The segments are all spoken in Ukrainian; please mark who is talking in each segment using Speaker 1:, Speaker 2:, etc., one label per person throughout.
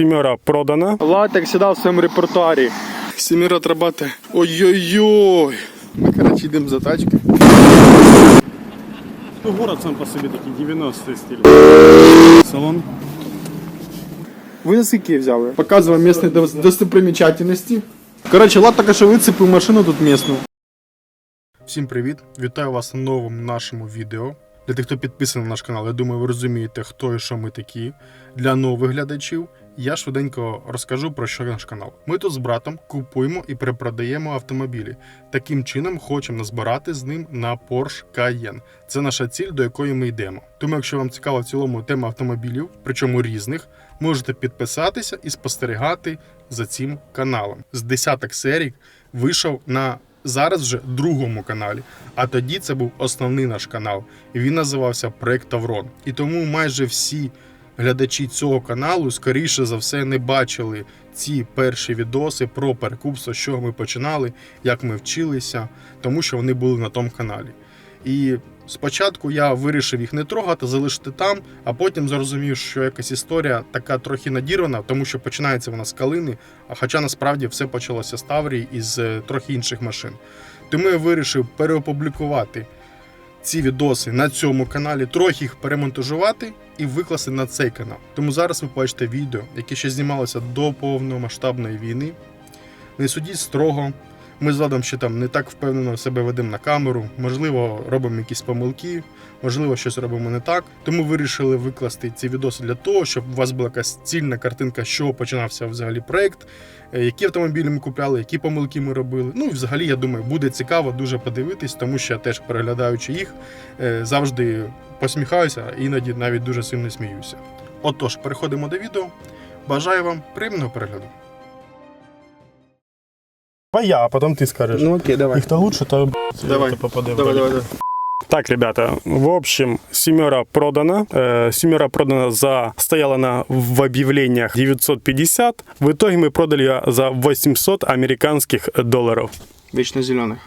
Speaker 1: семера продано.
Speaker 2: Влад, як сідав в своєму репертуарі. Семіра отрабатує. Ой-ой-ой. Ми, коротше, йдемо за тачки.
Speaker 1: Ну, город сам по себе такий 90-й стиль. Салон.
Speaker 2: Ви на скільки взяли? Показуємо місні дос- достопримічательності. Коротше, Влад тільки що вицепив машину тут місну. Всім привіт! Вітаю вас на новому нашому відео. Для тих, хто підписаний на наш канал, я думаю, ви розумієте, хто і що ми такі. Для нових глядачів я швиденько розкажу про що наш канал. Ми тут з братом купуємо і перепродаємо автомобілі. Таким чином хочемо назбирати з ним на Porsche Cayenne. Це наша ціль, до якої ми йдемо. Тому, якщо вам цікава в цілому тема автомобілів, причому різних, можете підписатися і спостерігати за цим каналом. З десяток серій вийшов на зараз вже другому каналі. А тоді це був основний наш канал. Він називався Проект Таврон. І тому майже всі глядачі цього каналу, скоріше за все, не бачили ці перші відоси про перекупство, з чого ми починали, як ми вчилися, тому що вони були на тому каналі. І спочатку я вирішив їх не трогати, залишити там, а потім зрозумів, що якась історія така трохи надірвана, тому що починається вона з калини, хоча насправді все почалося з Таврії і з е, трохи інших машин. Тому я вирішив переопублікувати ці відоси на цьому каналі, трохи їх перемонтажувати і викласти на цей канал. Тому зараз ви бачите відео, яке ще знімалося до повномасштабної війни. Не судіть строго. Ми з Владом ще там не так впевнено себе ведемо на камеру. Можливо, робимо якісь помилки, можливо, щось робимо не так. Тому вирішили викласти ці відоси для того, щоб у вас була якась цільна картинка, чого починався взагалі проект, е, які автомобілі ми купляли, які помилки ми робили. Ну і взагалі, я думаю, буде цікаво дуже подивитись, тому що я теж переглядаючи їх, е, завжди посміхаюся, іноді навіть дуже сильно сміюся. Отож, переходимо до відео. Бажаю вам приємного перегляду.
Speaker 1: А я, а потом ты скажешь.
Speaker 2: Ну окей, давай.
Speaker 1: Их-то лучше, то
Speaker 2: Давай.
Speaker 1: это попадет.
Speaker 2: Давай, давай, давай.
Speaker 1: Так, ребята, в общем, семера продана. Э, семера продана за, стояла на, в объявлениях 950. В итоге мы продали ее за 800 американских долларов.
Speaker 2: Вечно зеленых.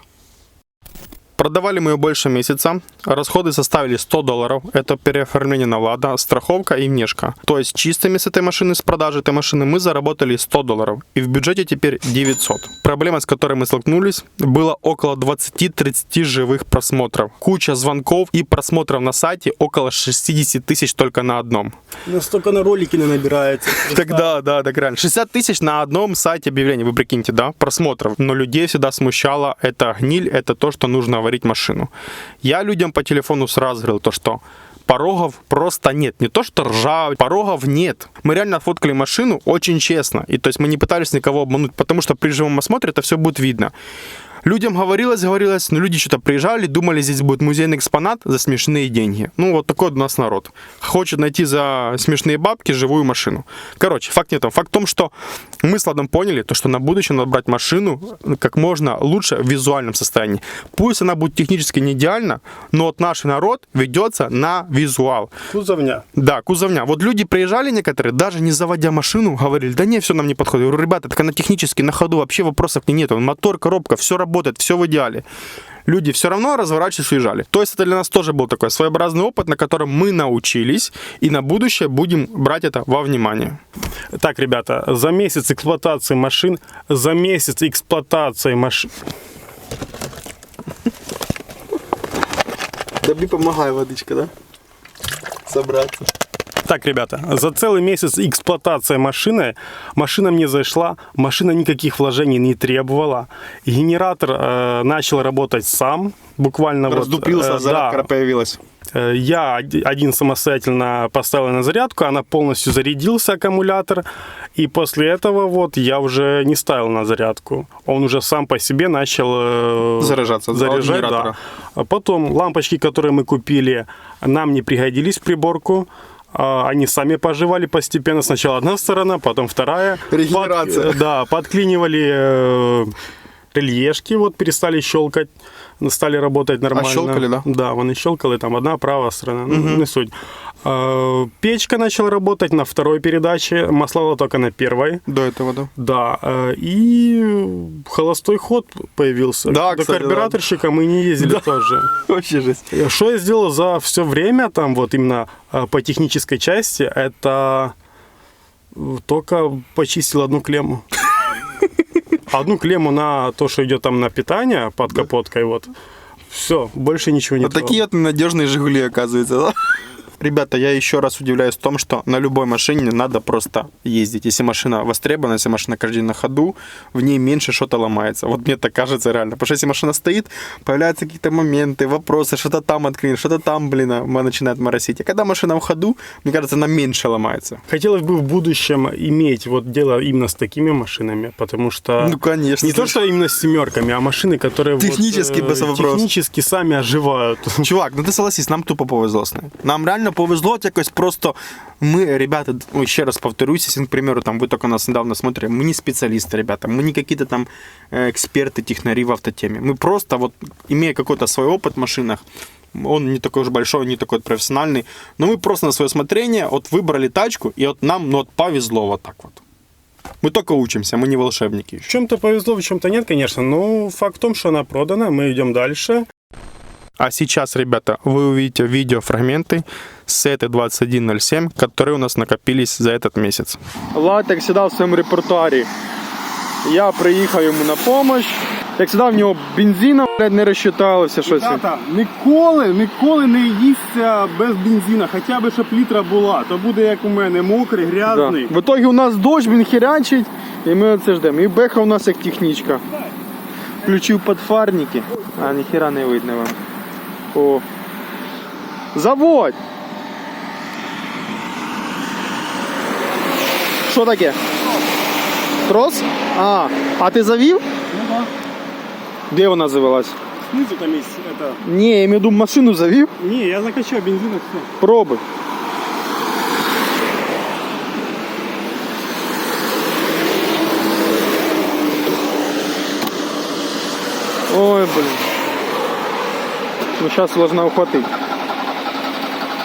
Speaker 2: Продавали мы ее больше месяца. Расходы составили 100 долларов. Это переоформление на Лада, страховка и внешка. То есть чистыми с этой машины, с продажи этой машины мы заработали 100 долларов. И в бюджете теперь 900. Проблема, с которой мы столкнулись, было около 20-30 живых просмотров. Куча звонков и просмотров на сайте около 60 тысяч только на одном.
Speaker 1: Ну, столько на ролики не набирается.
Speaker 2: Так да, так реально. 60 тысяч на одном сайте объявлений, вы прикиньте, да, просмотров. Но людей всегда смущала эта гниль, это то, что нужно варить машину. Я людям по телефону сразу говорил то, что порогов просто нет. Не то, что ржавый, порогов нет. Мы реально отфоткали машину очень честно. И то есть мы не пытались никого обмануть, потому что при живом осмотре это все будет видно. Людям говорилось, говорилось, но люди что-то приезжали, думали, здесь будет музейный экспонат за смешные деньги. Ну, вот такой у нас народ. Хочет найти за смешные бабки живую машину. Короче, факт не в том. Факт в том, что мы с Ладом поняли, то, что на будущее надо брать машину как можно лучше в визуальном состоянии. Пусть она будет технически не идеальна, но вот наш народ ведется на визуал.
Speaker 1: Кузовня.
Speaker 2: Да, кузовня. Вот люди приезжали некоторые, даже не заводя машину, говорили, да не, все нам не подходит. Я говорю, ребята, так она технически на ходу, вообще вопросов не нет. Мотор, коробка, все работает, все в идеале. Люди все равно разворачивались и уезжали. То есть это для нас тоже был такой своеобразный опыт, на котором мы научились, и на будущее будем брать это во внимание.
Speaker 1: Так, ребята, за месяц эксплуатации машин, за месяц эксплуатации машин...
Speaker 2: Тобі помогай водичка, да? Собраться.
Speaker 1: Так, ребята, за целый месяц эксплуатации машины машина мне зашла, машина никаких вложений не требовала. Генератор э, начал работать сам, буквально вот,
Speaker 2: Раздупился,
Speaker 1: э, да,
Speaker 2: появилась.
Speaker 1: Э, Я оди- один самостоятельно поставил на зарядку, она полностью зарядился аккумулятор, и после этого вот я уже не ставил на зарядку. Он уже сам по себе начал э,
Speaker 2: Заряжаться,
Speaker 1: заряжать, да. Потом лампочки, которые мы купили, нам не пригодились в приборку. Они сами поживали постепенно. Сначала одна сторона, потом вторая.
Speaker 2: Регенерация.
Speaker 1: Под- да, подклинивали э, рельешки, вот перестали щелкать, стали работать нормально.
Speaker 2: щелкали, да?
Speaker 1: Да, вони щелкали, там одна, правая сторона, ну, не суть. А, Печка начала работать на второй передаче, маслала только на первой.
Speaker 2: До этого, да.
Speaker 1: Да, э, и холостой ход появился.
Speaker 2: Да,
Speaker 1: До
Speaker 2: кстати,
Speaker 1: карбюраторщика мы не ездили тоже.
Speaker 2: Вообще жесть.
Speaker 1: Э, Что я сделал за все время, там вот именно э, по технической части, это Только почистил одну клемму. Одну клемму на то, что идет там на питание под капоткой, вот. Все, больше ничего не
Speaker 2: Вот такие вот ненадежные Жигули, оказывается, да? Ребята, я еще раз удивляюсь в том, что на любой машине надо просто ездить. Если машина востребована, если машина каждый день на ходу, в ней меньше что-то ломается. Вот мне так кажется реально. Потому что если машина стоит, появляются какие-то моменты, вопросы, что-то там отклинит, что-то там, блин, а, начинает моросить. А когда машина в ходу, мне кажется, она меньше ломается.
Speaker 1: Хотелось бы в будущем иметь вот дело именно с такими машинами, потому что...
Speaker 2: Ну, конечно.
Speaker 1: Не то, что именно с семерками, а машины, которые вот,
Speaker 2: Технически,
Speaker 1: э,
Speaker 2: без вопросов.
Speaker 1: технически сами оживают.
Speaker 2: Чувак, ну ти согласись, нам тупо повезло з нею. Нам реально повезло от якось просто. Ми, ребята, ой, ще раз повторюсь, если, к примеру, там вы только нас недавно смотрели, мы не специалисты, ребята, мы не какие-то там эксперты, технари в автотеме. Мы просто вот, имея какой-то свой опыт в машинах, он не такой уж большой, не такой профессиональный, но мы просто на свое смотрение вот выбрали тачку, и вот нам ну, вот повезло вот так вот. Мы только учимся, мы не волшебники
Speaker 1: В
Speaker 2: еще.
Speaker 1: чем-то повезло, в чем-то нет, конечно, но факт в том, что она продана, мы идем дальше.
Speaker 2: А сейчас, ребята, вы увидите видеофрагменты с этой 2107, которые у нас накопились за этот месяц. Влад, як завжди, в своєму репертуарі. Я приїхав йому на допомогу. Як завжди, в нього бензина блядь, не розчиталося щось.
Speaker 1: Тата, ніколи, ніколи не їсться без бензина, хоча б щоб літра була, то буде як у мене, мокрий,
Speaker 2: Да.
Speaker 1: грязний.
Speaker 2: В итоге у нас дощ, він херячить, і ми оце ждемо. І беха у нас як технічка. Включив подфарники. А, ніхера не видно вам. О. Заводь! Що таке? Трос? А, а ти завів?
Speaker 1: Ну да.
Speaker 2: Де вона завелась?
Speaker 1: Снизу там есть это...
Speaker 2: Ні, я маю в виду, машину завів.
Speaker 1: Не, я накачал бензина, все.
Speaker 2: Пробуй. Ой, блин. Ну сейчас должна ухватить.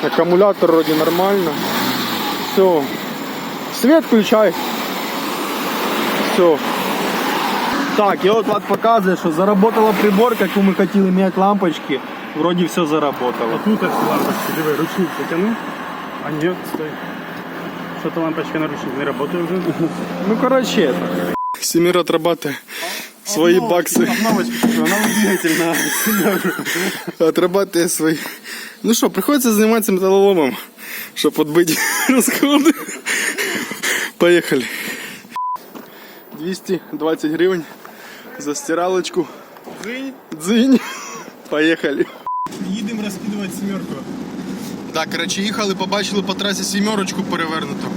Speaker 2: Аккумулятор вроде нормально. Все. Свет включай. Все. Так, и вот Влад показывает, что заработала приборка, яку мы хотели менять лампочки. Вроде все заработало.
Speaker 1: Тут эти лампочки, давай, ручник потяну. А нет, стой. Что-то лампочка на ручник не работает уже.
Speaker 2: Ну, короче, это. Семир отрабатывает свои баксы.
Speaker 1: Обновочка, она двигатель на
Speaker 2: Отрабатывает свои. Ну что, приходится заниматься металлоломом, чтобы отбыть расходы. Поехали. 220 гривен за стиралочку.
Speaker 1: Дзынь.
Speaker 2: Дзинь. Поехали.
Speaker 1: Їдемо розкидувати сімерку.
Speaker 2: Так, коротше, їхали, побачили по трасі сімерочку перевернуту.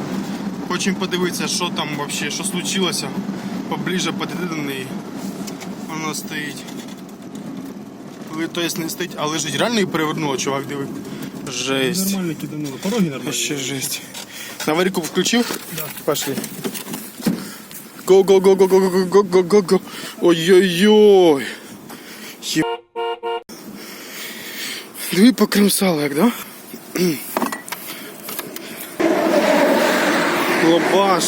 Speaker 2: Хочемо подивитися, що там взагалі, що случилося. Поближе підійти до неї. Вона стоїть. Ви, то есть не стоїть, а лежить. Реально її перевернуло, чувак, диви. Жесть.
Speaker 1: Нормально кидануло. Пороги нормально.
Speaker 2: Ще жесть. На варіку включив? Да. Пошли. Го, го, го, го, го, го, го, го, го, го. Ой-ой-ой. Є... Диви покримсало, як, да? Лобаш.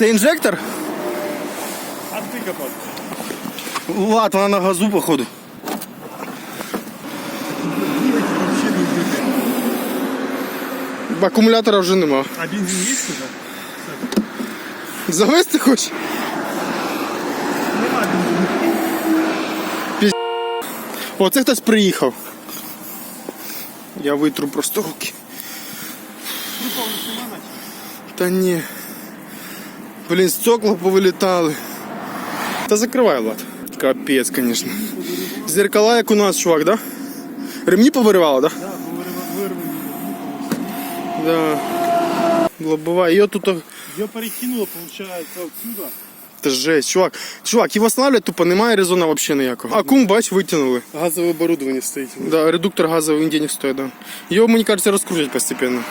Speaker 2: Це інжектор?
Speaker 1: А ти капот.
Speaker 2: Влад, вона на газу, походу. Акумулятора вже нема.
Speaker 1: А бензин є уже?
Speaker 2: Завести хочеш?
Speaker 1: Нема бензину.
Speaker 2: О, це хтось приїхав. Я витру просто руки. Та ні. Блін, стекла повилітали. Та закривай, Влад. Капець, звісно. Зеркала, як у нас, чувак, да? Ремні повиривало, да? Да. Лобова. Ее тут
Speaker 1: Ее перекинуло, получается, отсюда.
Speaker 2: Це жесть, чувак. Чувак, його встановлювати тупо немає резона взагалі ніякого. А кум, бач, витягнули.
Speaker 1: Газовое оборудование стоит.
Speaker 2: Да, редуктор газовий денег стоїть, да. Його, мені кажется, розкрутять постепенно.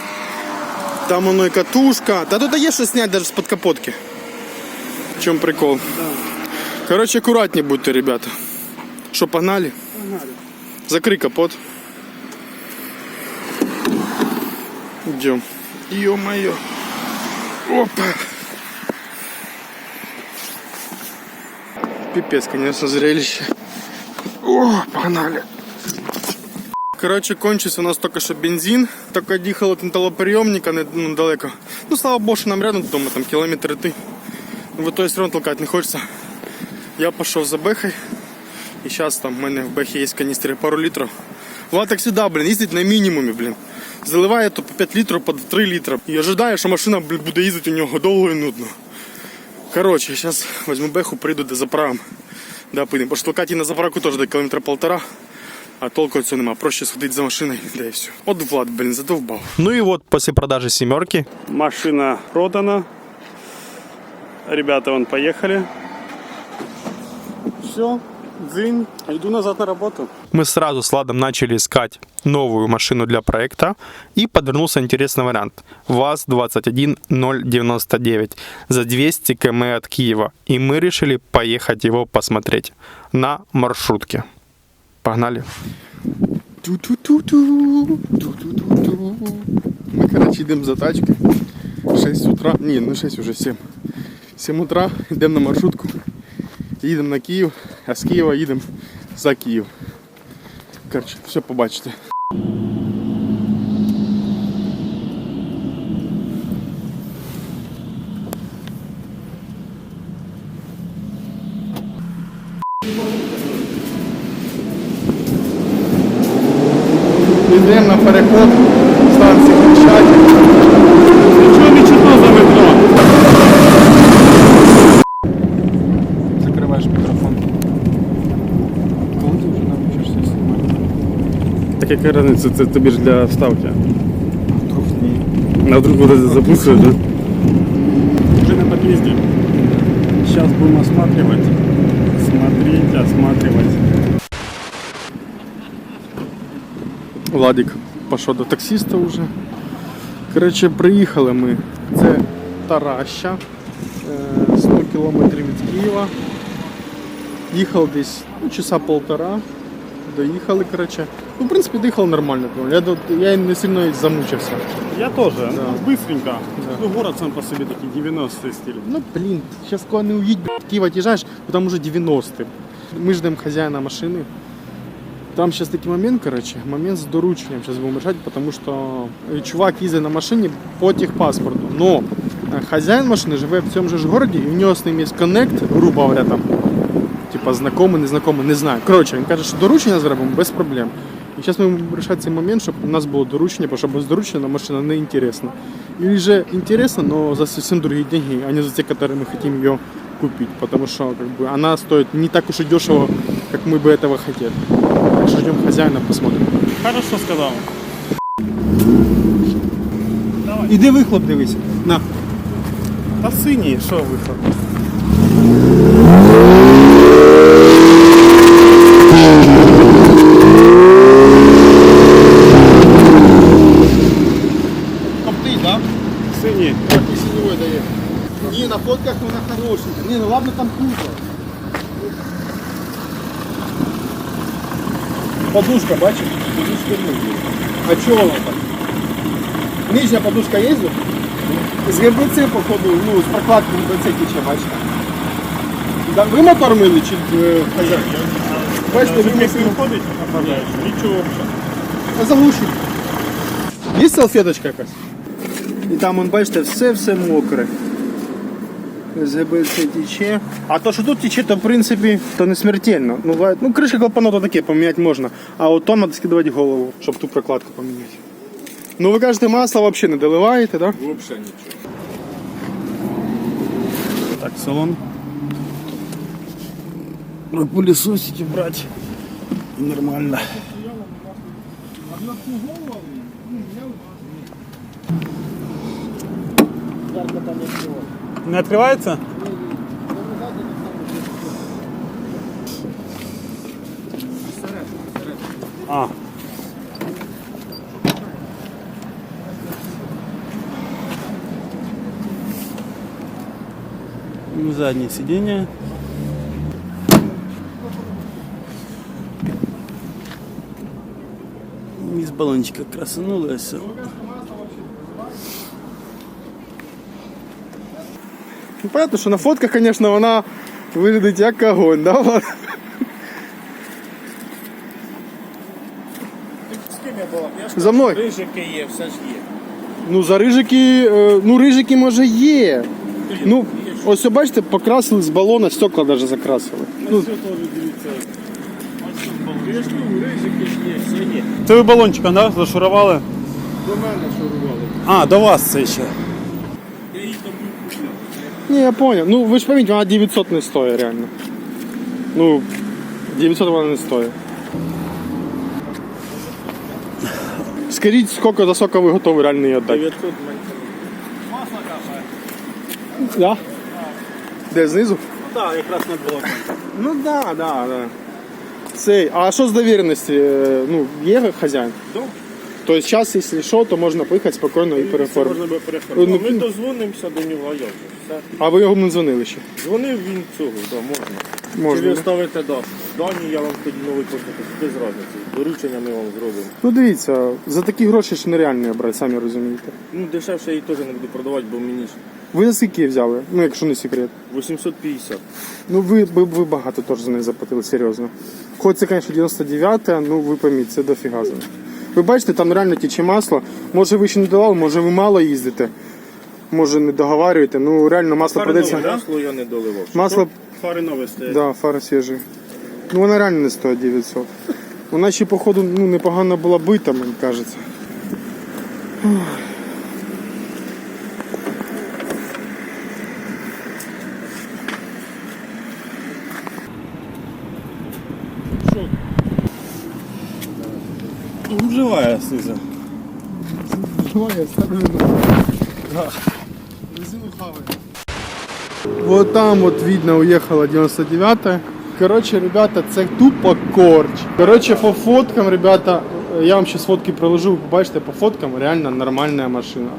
Speaker 2: Там воно і катушка. Та тут є що зняти навіть з-під капотки. В чому прикол? Короче, аккуратнее будьте, ребята. Що, погнали?
Speaker 1: Погнали.
Speaker 2: Закрий капот. Идем. Ё-моё. Опа. Пипец, конечно, зрелище. О, погнали. Коротше, кончився у нас тільки що бензин. Тільки діхало от металоприйомника не, ну, далеко. Ну, слава Богу, що нам рядом вдома, там кілометри ти. Ну, в той все одно толкати не хочеться. Я пішов за бехой. І зараз там в мене в бехі є каністри пару літрів. Влад так завжди, блін, їздить на мінімумі, блін. Заливає то по 5 літрів, по 3 літри. І ожидає, що машина блін, буде їздити у нього довго і нудно. Коротше, зараз візьму беху, прийду до заправим. Да, поїдемо. Бо ж толкати на заправку теж до кілометра полтора. А толку цього нема. Проще сходити за машиною, да і все. От Влад, блін, задовбав.
Speaker 3: Ну и вот после продажи семерки
Speaker 1: Машина продана. Ребята, вон поехали. Все, дзынь. Иду назад на работу.
Speaker 3: мы сразу с Ладом начали искать новую машину для проекта и подвернулся интересный вариант. ВАЗ-21099 за 200 км от Киева. И мы решили поехать его посмотреть на маршрутке. Погнали.
Speaker 2: Ми, коротше, йдемо за тачки. 6 утра. Не 6, уже 7. 7 утра йдемо на маршрутку. Їдемо на Київ, а з Києва їдемо за Київ. Коротше, все побачите. Йдемо на переход станції Хрещатик.
Speaker 1: Ничего не чутно за метро.
Speaker 2: Закриваєш мікрофон. Коли ти вже навчишся знімати?
Speaker 1: Так яка разница, це тобі ж для вставки.
Speaker 2: Вдруг ні.
Speaker 1: На вдруг это запустишь, да? Уже на подъезде. Сейчас будем осматривать. Смотреть, осматривать.
Speaker 2: Владик пішов до таксиста вже. Коротше, приїхали ми. Це Тараща. е, 100 кілометрів від Києва. Їхав десь ну, часа полтора. Доїхали, коротше. Ну, в принципі, доїхав нормально. Я, я не сильно замучився.
Speaker 1: Я тоже.
Speaker 2: Да.
Speaker 1: Ну, быстренько.
Speaker 2: Да.
Speaker 1: Ну, город сам по себе такий 90-й стиль.
Speaker 2: Ну, блін, зараз коли не уїдь, блядь, Києва тіжаєш, то там уже 90-й. Ми ждемо хазяїна машини. Там зараз такий момент, короче, момент з дорученням зараз будемо рішати, тому що е, чувак їздить на машині по техпаспорту. Но е, хазяїн машини живе в цьому же ж городі, і в нього з ним є коннект, грубо говоря, там, типа знайомий, незнайомий, не знаю. Коротше, він каже, що доручення зробимо без проблем. І зараз ми будемо рішати цей момент, щоб у нас було доручення, бо що без доручення машина не інтересна. Или же интересно, но за совсем другие деньги, а не за те, которые мы хотим ее купить. Потому что как бы, она стоит не так уж и дешево, как мы бы этого хотели. Так что ждем хозяина, посмотрим.
Speaker 1: Хорошо сказал.
Speaker 2: Іди вихлоп дивись. На.
Speaker 1: Та синій, що виход?
Speaker 2: Там кузов. Подушка, бачиш? Подушка есть. А чого вона так? Нижня подушка є? тут? З ГБЦ, походу, ну, з прокладки ГБЦ тече, бачите? Да, ви мотор мили чи е? Бачите, ви
Speaker 1: Як
Speaker 2: мусили
Speaker 1: виходить, оформляєш? Нічого взагалі.
Speaker 2: заглушити. Є салфеточка якась? І там, он, бачите, все-все мокре. З ГБЦ тече. А то, що тут тече, то в принципі то не смертельно. Ну, ну кришка клапана то таке поміняти можна. А от там треба скидувати голову, щоб ту прокладку поміняти. Ну ви кажете, масло взагалі не доливаєте, так? Да?
Speaker 1: Так, салон. Вы пылесосите брать. Нормально. Не открывается? А. Заднее сиденье. Из баллончика красанулось.
Speaker 2: Понятно, що на фотках, звісно, вона виглядить як огонь, да? Влад?
Speaker 4: ким я була? Я ж
Speaker 2: За мною.
Speaker 4: рижики є, все ж є.
Speaker 2: Ну, за рижики, е, ну рижики може є. Ну, ось бачите, покрасили з балона, стекла навіть закрасили. Ну,
Speaker 4: Все теж дивіться. Ось тут рижики є, все є.
Speaker 1: Це ви балончиком, да? Зашурували?
Speaker 4: До мене шурували.
Speaker 1: А, до вас це ще.
Speaker 2: ні, я понял. Ну, ви ж пам'ятаєте, вона 900 не стоїть реально. Ну, 900 вона не стоїть. Скажіть, скільки за скільки ви готові реально її віддати?
Speaker 4: 900 менше. Масло капає.
Speaker 2: Да? Де знизу?
Speaker 1: Так, якраз не було.
Speaker 2: Ну да, да, да. Цей, а що з довіреності? Е, Ну, є хазяїн?
Speaker 4: Да.
Speaker 2: Тобто зараз, якщо що, то можна поїхати спокійно і
Speaker 4: Можна би переформити.
Speaker 2: Ну,
Speaker 4: Ми дозвонимося до нього, а як же? Все.
Speaker 2: А ви його не дзвонили ще?
Speaker 4: Дзвонив він цього, да, можна. Чи ви
Speaker 2: да?
Speaker 4: ставите да. Дані, я вам тоді новий послухаю, без разниці. Доручення ми вам зробимо.
Speaker 2: Ну дивіться, за такі гроші ж нереально брати, самі розумієте.
Speaker 4: Ну, дешевше я її теж не буду продавати, бо мені ж
Speaker 2: Ви за скільки її взяли? Ну, якщо не секрет.
Speaker 4: 850.
Speaker 2: Ну ви, ви, ви багато теж за неї заплатили, серйозно. Хоч це, звісно, 99 ну ви пойміть, це дофіга за неї. Ви бачите, там реально тече масло. Може ви ще не давали, може ви мало їздите, може не договарюєте. Ну реально масло продається.
Speaker 4: Масло я не доливав.
Speaker 2: Масло,
Speaker 1: Фари нове стоять.
Speaker 2: да, фари свіжі. Ну вона реально не стоїть 900. Вона ще, походу, ну, непогано була бита, мені кажеться.
Speaker 1: Вживає снизу.
Speaker 2: Вот там вот видно уехала 99-я. Короче, ребята, це тупо корч. Короче, по фоткам, ребята, я вам сейчас фотки приложу, ви побачите, по фоткам реально нормальная машина.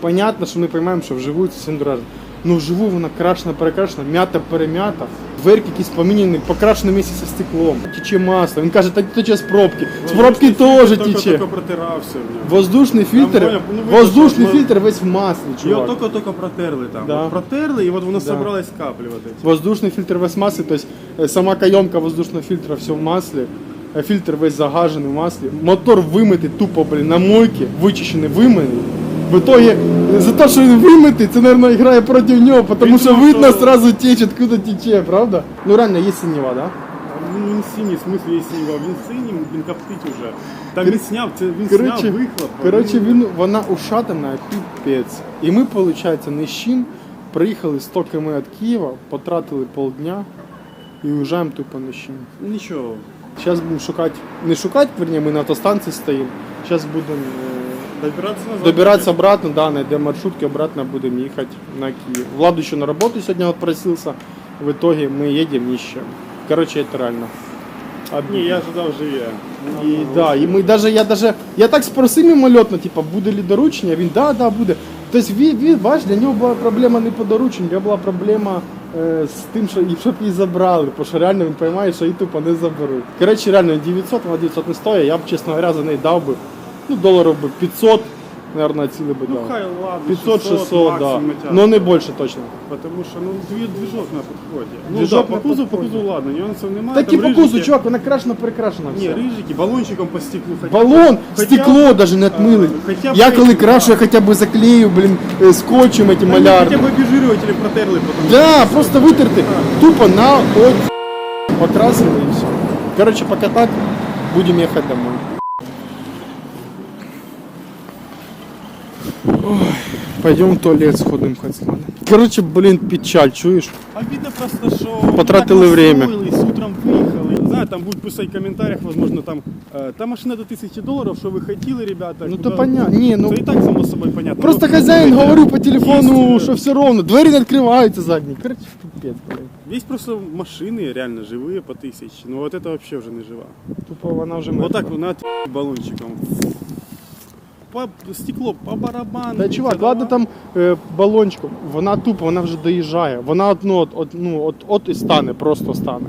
Speaker 2: Понятно, що ми розуміємо, що вживу це всім дорожче. Ну вживу вона крашена, перекрашена, м'ята перем'ята, дверки якісь поміняні, покрашені місяць зі стеклом. Тече масло. Він каже, та тече з пробки. З пробки теж
Speaker 1: Тільки
Speaker 2: тече.
Speaker 1: протирався в нього.
Speaker 2: Воздушний фільтр,
Speaker 1: Нормально, ну, видно,
Speaker 2: воздушний
Speaker 1: що ми-
Speaker 2: фільтр весь в маслі,
Speaker 1: Його
Speaker 2: чувак.
Speaker 1: тільки-тільки протерли там.
Speaker 2: Да.
Speaker 1: От протерли, і от воно
Speaker 2: Да.
Speaker 1: собралось скаплювати.
Speaker 2: Воздушный фильтр весь в масле, то есть э, сама каемка воздушного фильтра все в масле, э, фильтр весь загаженный в масле, мотор вимитий тупо, блін, на мойці, вичищений, вимитий. в итоге, за те, що він вимитий, це, наверное, грає проти нього, тому
Speaker 1: Він
Speaker 2: що видно сразу тече, откуда тече, правда? Ну реально, є синева, да?
Speaker 1: Він, він синій, в смислі є синій, він синій, він коптить уже. Там він сняв, це він
Speaker 2: Короче,
Speaker 1: сняв вихлоп.
Speaker 2: короче він, вона ушатана, піпець. І ми, виходить, чим, приїхали 100 км від Києва, потратили полдня і уїжджаємо тупо чим.
Speaker 1: Нічого.
Speaker 2: Зараз будемо шукати, не шукати, верні, ми на автостанції стоїмо. Зараз будемо
Speaker 1: Добиратися назад.
Speaker 2: добиратися обратно, да, знайдемо маршрутки, обратно будемо їхати на Київ. Владу ще на роботу сьогодні отпросився. В итоге їдемо ні з чим. Короче, це реально.
Speaker 1: Ні, я ожидав живе.
Speaker 2: І, да, і ми даже, я даже, я так спросив мимольотно, типа, буде ли доручення, він да, да, буде. Тобто він, він бач, для нього була проблема не по дорученню, для була проблема е, з тим, що і щоб її забрали, бо що реально він розуміє, що її тупо не заберуть. Коротше, реально 900, вона 900 не стоїть, я б, чесно говоря, за неї дав би, ну, доларів би 500, наверное, ціли би
Speaker 1: Ну
Speaker 2: дав.
Speaker 1: хай ладно.
Speaker 2: 500-600, да.
Speaker 1: максимум тягне.
Speaker 2: Но не більше точно.
Speaker 1: Потому що ну дві- двіжок на підході. Ну
Speaker 2: Двіжок
Speaker 1: да,
Speaker 2: на
Speaker 1: по кузу, по
Speaker 2: підході.
Speaker 1: кузу ладно, нюансів немає.
Speaker 2: Так і
Speaker 1: там
Speaker 2: по кузу,
Speaker 1: рижики.
Speaker 2: чувак, вона крашена, перекрашена
Speaker 1: Ні,
Speaker 2: все.
Speaker 1: рижики, балончиком по стеклу. хоча б-
Speaker 2: Балон,
Speaker 1: хоча б-
Speaker 2: стекло даже не отмыли.
Speaker 1: хоча б
Speaker 2: Я коли
Speaker 1: этим,
Speaker 2: крашу,
Speaker 1: да.
Speaker 2: я хотя бы заклею, блин, э, скотчем этим
Speaker 1: Та ні,
Speaker 2: малярным.
Speaker 1: Хоча б обіжирювателі протерли, потому
Speaker 2: Да, просто вытерты. Тупо на от покрасили и все. Короче, пока так, будем ехать домой. Ой, пойдем в туалет сходим хоть ладно. Короче, блин, печаль, чуешь?
Speaker 1: Обидно просто, що
Speaker 2: Потратили время.
Speaker 1: утром виїхали. Знаю, там будуть писати в коментарях, возможно, там э, та машина до 1000 доларів, що ви хотіли, ребята.
Speaker 2: Ну то понятно. Не, ну
Speaker 1: Це і так само собою понятно.
Speaker 2: просто
Speaker 1: Ну,
Speaker 2: хозяин
Speaker 1: знаєте,
Speaker 2: говорю по телефону,
Speaker 1: є,
Speaker 2: что все ровно. Двери не открываются задние. Короче, пипец, блин.
Speaker 1: Є просто машини реально живі по тисячі. Ну от це взагалі вже не жива.
Speaker 2: Тупо вона вже
Speaker 1: Вот
Speaker 2: мертва.
Speaker 1: так на баллончиком. По стекло, по барабану.
Speaker 2: Та чувак, ладно там е, балончиком, вона тупо, вона вже доїжджає. Вона от, ну, от, от, ну, от, от і стане, просто стане.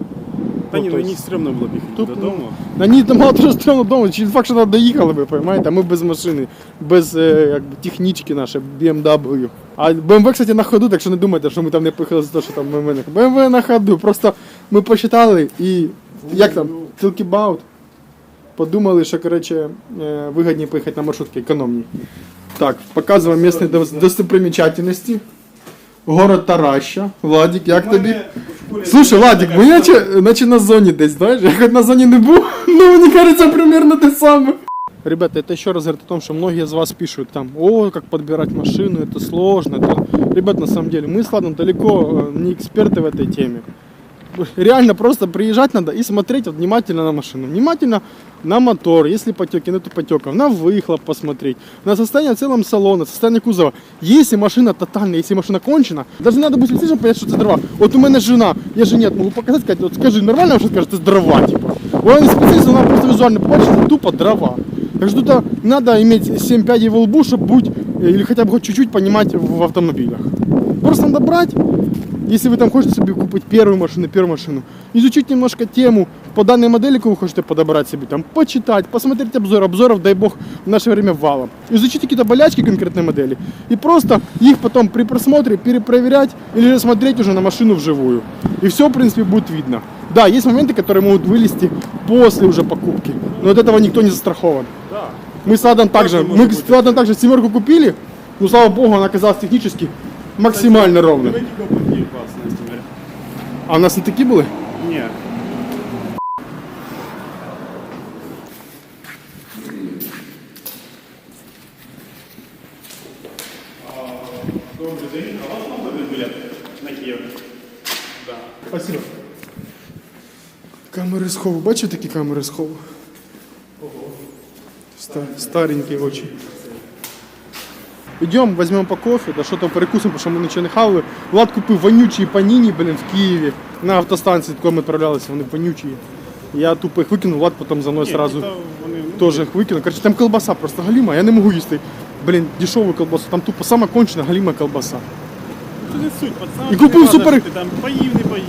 Speaker 1: Та ні,
Speaker 2: Ну,
Speaker 1: на
Speaker 2: то
Speaker 1: них стрімно було б їхати
Speaker 2: Тут,
Speaker 1: додому.
Speaker 2: ну, на ній там мало дуже стрімно вдома, через факт, що вона доїхала би, розумієте, а ми без машини, без е, якби, технічки нашої, BMW. А BMW, кстати, на ходу, так що не думайте, що ми там не поїхали за те, що там BMW. на- BMW на ходу, просто ми посчитали і, як там, Tilkebaut, подумали, що коротше, е, вигідніше поїхати на маршрутці, економній. Так, показуємо місцеві дос- достопримечательності. Город Тараща. Владик, як тобі? Слушай, Владик, ми наче, наче на зоні десь, знаєш? Я хоч на зоні не був, но мені кажется, примерно те саме. Ребята, это еще раз говорит о том, что многие из вас пишут там, о, как подбирать машину, это сложно. Это... Ребят, на самом деле, мы с Владом далеко э, не эксперты в этой теме. Реально просто приезжать надо и смотреть вот внимательно на машину. Внимательно на мотор, если потеки, нету потеков, на выхлоп посмотреть, на состояние в целом салона, состояние кузова. Если машина тотальная, если машина кончена, даже надо будет чтобы понять, что это дрова. Вот у меня жена, я жене могу показать, сказать, вот скажи, нормально вообще скажет, это дрова, типа. Она не специалист, она просто визуально что тупо дрова. Так что тут надо иметь 7 пядей во лбу, чтобы быть, э, или хотя бы хоть чуть-чуть понимать в автомобилях. Просто надо брать, если вы там хотите себе купить первую машину, первую машину, изучить немножко тему по данной модели, какую вы хотите подобрать себе, там, почитать, посмотреть обзор, обзоров, дай бог, в наше время валом. Изучить какие-то болячки конкретной модели и просто их потом при просмотре перепроверять или же смотреть уже на машину вживую. И все, в принципе, будет видно. Да, есть моменты, которые могут вылезти после уже покупки, но от этого никто не застрахован. Мы с Ладом также, мы с Ладом также семерку купили, но слава богу, она оказалась технически максимально ровной. А у нас не такі були?
Speaker 1: Ні. Добрый день. А у вас номерный билет на Киев? Да.
Speaker 2: Спасибо. Камери схову. Бачите такі камери схову? Ста- старенькие очень. Идем, возьмем по кофе, да что-то перекусим, потому что мы ничего не хавали. Влад купив вонючі паніні, блин, в Києві. На автостанції, коли ми відправлялися, вони вонючі. Я тупо їх викинув, Влад потім за мною сразу теж їх викинув. Короче, там колбаса просто галіма, я не можу їсти. Блін, дешеву колбасу, там тупо сама кончена галіма колбаса.
Speaker 1: Це не суть, пацан.
Speaker 2: І купив супер-
Speaker 1: Ти там поїв, не поїв.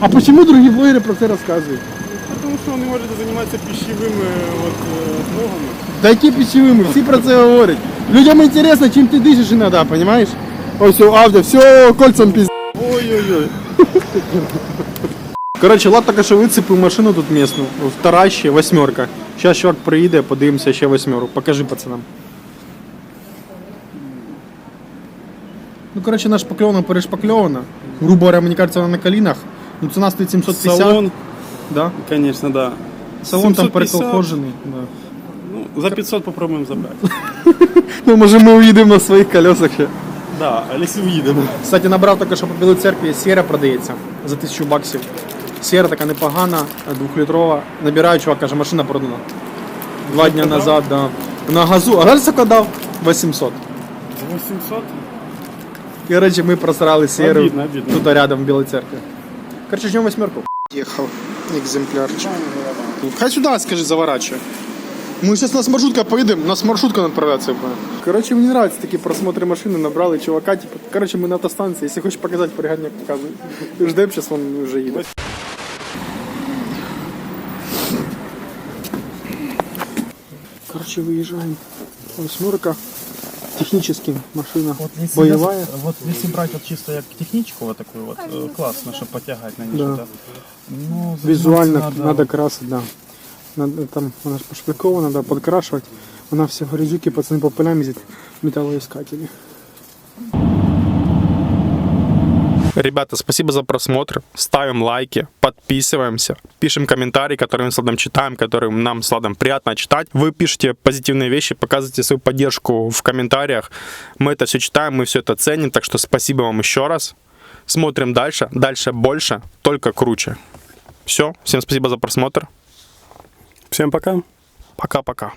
Speaker 2: А почему другі блогери про це розказують?
Speaker 1: Тому що ви не можете займатися пищевими от, е, ногами.
Speaker 2: Да які пищевими, всі про це говорять. Людям інтересно, чим ти дишиш іноді, понимаешь? Ось все, авто, все кольцом піз... Ой-ой-ой. Коротше, Влад тільки що вицепив машину тут місну. В Таращі, восьмерка. Зараз чувак приїде, подивимося ще восьмерку. Покажи пацанам. Ну, коротше, наш шпакльована перешпакльована. Грубо говоря, мені кажется, вона на колінах. Ну, ціна стоїть 750.
Speaker 1: Салон,
Speaker 2: Да?
Speaker 1: звісно, да.
Speaker 2: Салон там
Speaker 1: 750.
Speaker 2: переколхожений. Да.
Speaker 1: Ну, за 500 попробуємо забрати.
Speaker 2: Ну, може ми уїдемо на своїх колесах ще.
Speaker 1: Да, Алісі уїдемо.
Speaker 2: Кстати, набрав тільки що по Білій церкві сіра продається за тисячу баксів. Сіра така непогана, двохлітрова. Набираю, чувак, каже, машина продана. Два дні назад, да. На газу. А скільки дав? 800.
Speaker 1: 800?
Speaker 2: Короче, ми просрали сіру
Speaker 1: Обідно, обідно.
Speaker 2: тут рядом в Білій церкві. Короче, ждем восьмерку. Ехал екземплярчик. Хай сюда, скажи, заворачивай. Мы сейчас нас маршрутка поедем, нас маршрутка отправляться будет. Короче, мне нравятся такие просмотры машины, набрали чувака, типа, короче, мы на автостанции, если хочешь показать, пригодняк показывай. Ждем, сейчас он уже едет. Короче, выезжаем. Восьмерка. Технически машина боевая.
Speaker 5: Вот если брать вот чисто як техничку вот такую вот, э, классно, чтобы потягать на ней
Speaker 2: Да.
Speaker 5: что-то. Ну,
Speaker 2: Визуально
Speaker 5: заниматься
Speaker 2: надо, красить, да. Надо, там она же пошпаклевана, надо подкрашивать. Она все грязюки, пацаны по полям ездит, металлоискатели.
Speaker 3: Ребята, спасибо за просмотр. Ставим лайки, подписываемся, пишем комментарии, которые мы с Ладом читаем, которые нам с Ладом приятно читать. Вы пишете позитивные вещи, показываете свою поддержку в комментариях. Мы это все читаем, мы все это ценим, так что спасибо вам еще раз. Смотрим дальше, дальше больше, только круче. Все, всем спасибо за просмотр.
Speaker 1: Всім пока.
Speaker 3: Пока-пока.